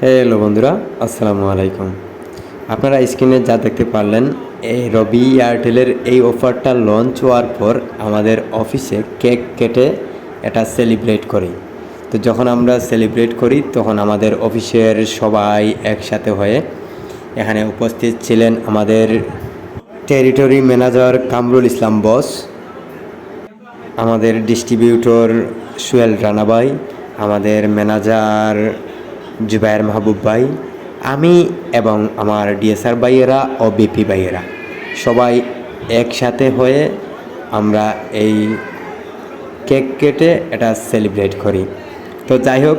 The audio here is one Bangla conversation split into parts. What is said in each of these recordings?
হ্যালো বন্ধুরা, আসসালামু আলাইকুম। আপনারা স্ক্রিনে যা দেখতে পারলেন, এই রবি এয়ারটেলের এই অফারটা লঞ্চ হওয়ার পর আমাদের অফিসে কেক কেটে এটা সেলিব্রেট করি। তো যখন আমরা সেলিব্রেট করি, তখন আমাদের অফিসের সবাই একসাথে হয়ে এখানে উপস্থিত ছিলেন আমাদের territory manager Kamrul Islam boss, আমাদের ডিস্ট্রিবিউটর সুয়েল রানাবাই, আমাদের ম্যানেজার জুবায়ের মাহবুব ভাই, আমি এবং আমার ডিএসআর ভাইয়েরা ও বিপি ভাইয়েরা সবাই একসাথে হয়ে আমরা এই কেক কেটে এটা সেলিব্রেট করি। তো যাই হোক,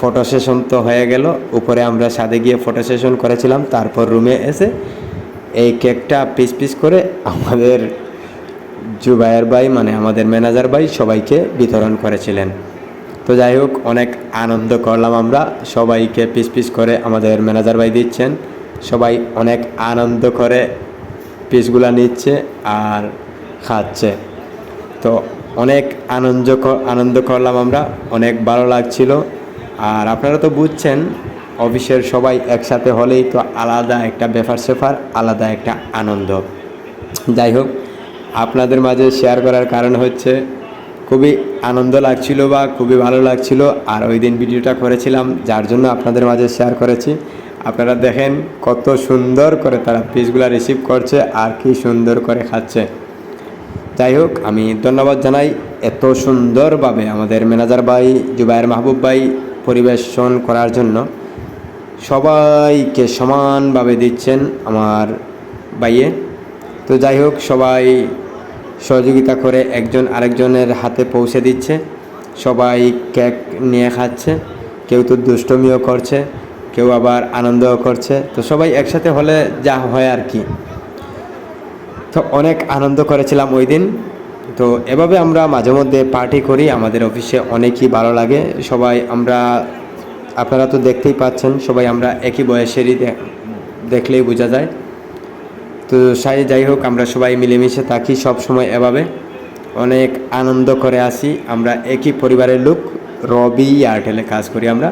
ফটো সেশন তো হয়ে গেল। উপরে আমরা সাদে গিয়ে ফটো সেশন করেছিলাম, তারপর রুমে এসে এই কেকটা পিস পিস করে আমাদের জুবায়ের ভাই মানে আমাদের ম্যানেজার ভাই সবাইকে বিতরণ করেছিলেন। তো যাই হোক, অনেক আনন্দ করলাম আমরা। সবাইকে পিস পিস করে আমাদের ম্যানেজার ভাই দিচ্ছেন। সবাই অনেক আনন্দ করে পিসগুলা নিচ্ছে আর খাচ্ছে। তো অনেক আনন্দ আনন্দ করলাম আমরা, অনেক ভালো লাগছিল। আর আপনারা তো বুঝছেন, অফিসের সবাই একসাথে হলেই তো আলাদা একটা ব্যাপার সেফার আলাদা একটা আনন্দ। যাই হোক, আপনাদের মাঝে শেয়ার করার কারণ হচ্ছে খুবই আনন্দ লাগছিল বা খুবই ভালো লাগছিল। আর ওই দিন ভিডিওটা করেছিলাম, যার জন্য আপনাদের মাঝে শেয়ার করেছি। আপনারা দেখেন কত সুন্দর করে তারা পিসগুলো রিসিভ করছে আর কি সুন্দর করে খাচ্ছে। যাই হোক, আমি ধন্যবাদ জানাই এত সুন্দরভাবে আমাদের ম্যানেজার ভাই, জুবায়ের মাহবুব ভাই পরিবেশন করার জন্য। সবাইকে সমানভাবে দিচ্ছেন আমার ভাইয়ে। তো যাই হোক, সবাই সহযোগিতা করে একজন আরেকজনের হাতে পৌঁছে দিচ্ছে। সবাই কেক নিয়ে খাচ্ছে। কেউ তো দুষ্টমিও করছে, কেউ আবার আনন্দও করছে। তো সবাই একসাথে হলে যা হয় আর কি। তো অনেক আনন্দ করেছিলাম ওই দিন। তো এভাবে আমরা মাঝে মধ্যে পার্টি করি, আমাদের অফিসে অনেকই ভালো লাগে। সবাই আমরা, আপনারা তো দেখতেই পাচ্ছেন, সবাই আমরা একই বয়সেরই দেখলেই বোঝা যায়। তো সাই, যাই হোক, আমরা সবাই মিলেমিশে থাকি সব সময় এভাবে। অনেক আনন্দ করে আসি, আমরা একই পরিবারের লোক, রবি এয়ারটেলে কাজ করি আমরা।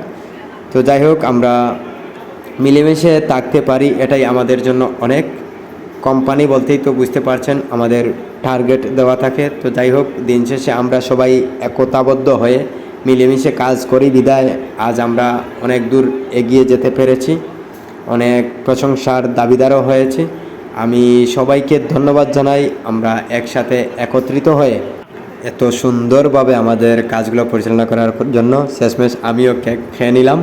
তো যাই হোক, আমরা মিলেমিশে থাকতে পারি, এটাই আমাদের জন্য অনেক। কোম্পানি বলতেই তো বুঝতে পারছেন, আমাদের টার্গেট দেওয়া থাকে। তো যাই হোক, দিন শেষে আমরা সবাই একতাবদ্ধ হয়ে মিলেমিশে কাজ করি। বিদায়, আজ আমরা অনেক দূর এগিয়ে যেতে পেরেছি। অনেক প্রশংসার দাবিদারও হয়েছি। আমি সবাইকে ধন্যবাদ জানাই। আমরা একসাথে একত্রিত হয়ে এত সুন্দরভাবে আমাদের কাজগুলো পরিচালনা করার জন্য শেষমেশ আমিও কেক খেয়ে নিলাম।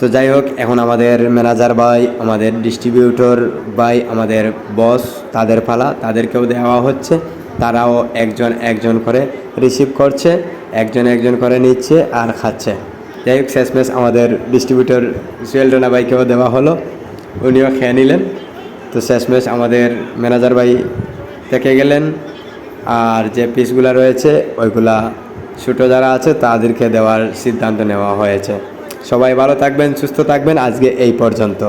তো যাই হোক, এখন আমাদের ম্যানেজার ভাই, আমাদের ডিস্ট্রিবিউটর ভাই, আমাদের বস তাদের পালা, তাদেরকেও দেওয়া হচ্ছে। তারাও একজন একজন করে রিসিভ করছে, একজন একজন করে নিচ্ছে আর খাচ্ছে। যাই হোক, শেষমেশ আমাদের ডিস্ট্রিবিউটর সুয়েল রানা ভাইকেও দেওয়া হলো। উনিও খেয়ে নিলেন। তো শেষমেশ আমাদের ম্যানেজার ভাই থেকে গেলেন। আর যে পিসগুলো রয়েছে, ওইগুলা ছোটো যারা আছে, তাদেরকে দেওয়ার সিদ্ধান্ত নেওয়া হয়েছে। সবাই ভালো থাকবেন, সুস্থ থাকবেন। আজকে এই পর্যন্ত।